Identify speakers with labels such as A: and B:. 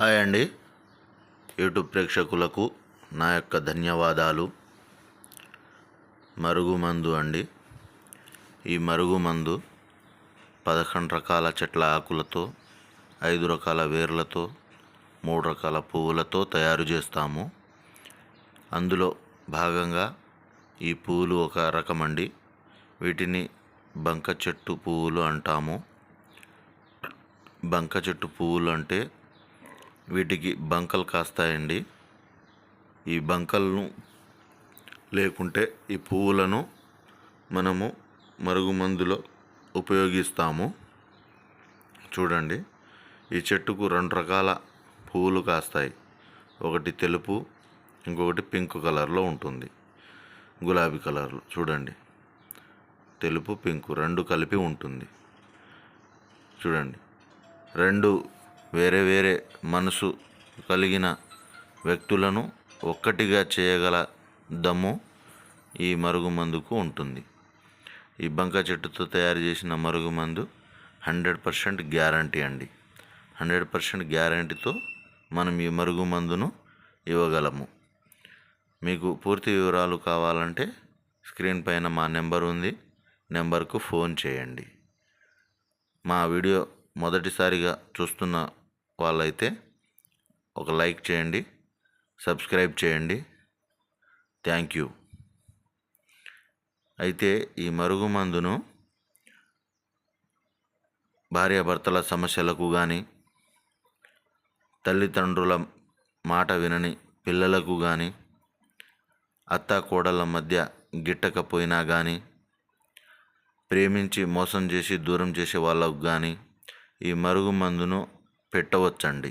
A: Hi అండి. YouTube ప్రేక్షకులకు నా యొక్క ధన్యవాదాలు. మరుగుమందు అండి. ఈ మరుగుమందు పదకొండు రకాల చెట్ల ఆకులతో ఐదు రకాల వేర్లతో మూడు రకాల పువ్వులతో తయారు చేస్తాము. అందులో భాగంగా ఈ పువ్వులు ఒక రకం అండి వీటిని బంక చెట్టు పువ్వులు అంటాము. బంక చెట్టు పువ్వులు అంటే వీటికి బంకలు కాస్తాయండి. ఈ బంకలను లేకుంటే ఈ పువ్వులను మనము మరుగుమందులో ఉపయోగిస్తాము. చూడండి ఈ చెట్టుకు రెండు రకాల పువ్వులు కాస్తాయి. ఒకటి తెలుపు ఇంకొకటి పింక్ కలర్లో ఉంటుంది. గులాబీ కలర్లో చూడండి. తెలుపు పింక్ రెండు కలిపి ఉంటుంది. చూడండి రెండు వేరే వేరే మనసు కలిగిన వ్యక్తులను ఒక్కటిగా చేయగల దమ్ము ఈ మరుగుమందుకు ఉంటుంది. ఈ బంక చెట్టుతో తయారు చేసిన మరుగుమందు హండ్రెడ్ పర్సెంట్ గ్యారంటీ అండి. హండ్రెడ్ పర్సెంట్ గ్యారంటీతో మనం ఈ మరుగుమందును ఇవ్వగలము. మీకు పూర్తి వివరాలు కావాలంటే స్క్రీన్ పైన మా నెంబర్ ఉంది. నెంబర్కు ఫోన్ చేయండి. మా వీడియో మొదటిసారిగా చూస్తున్న వాళ్ళైతే ఒక లైక్ చేయండి సబ్స్క్రైబ్ చేయండి. Thank you. అయితే ఈ మరుగుమందును భార్యాభర్తల సమస్యలకు కానీ తల్లిదండ్రుల మాట వినని పిల్లలకు కానీ అత్త కోడళ్ళ మధ్య గిట్టకపోయినా కానీ ప్రేమించి మోసం చేసి దూరం చేసే వాళ్ళకు కానీ ఈ మరుగుమందును పెట్టవచ్చండి.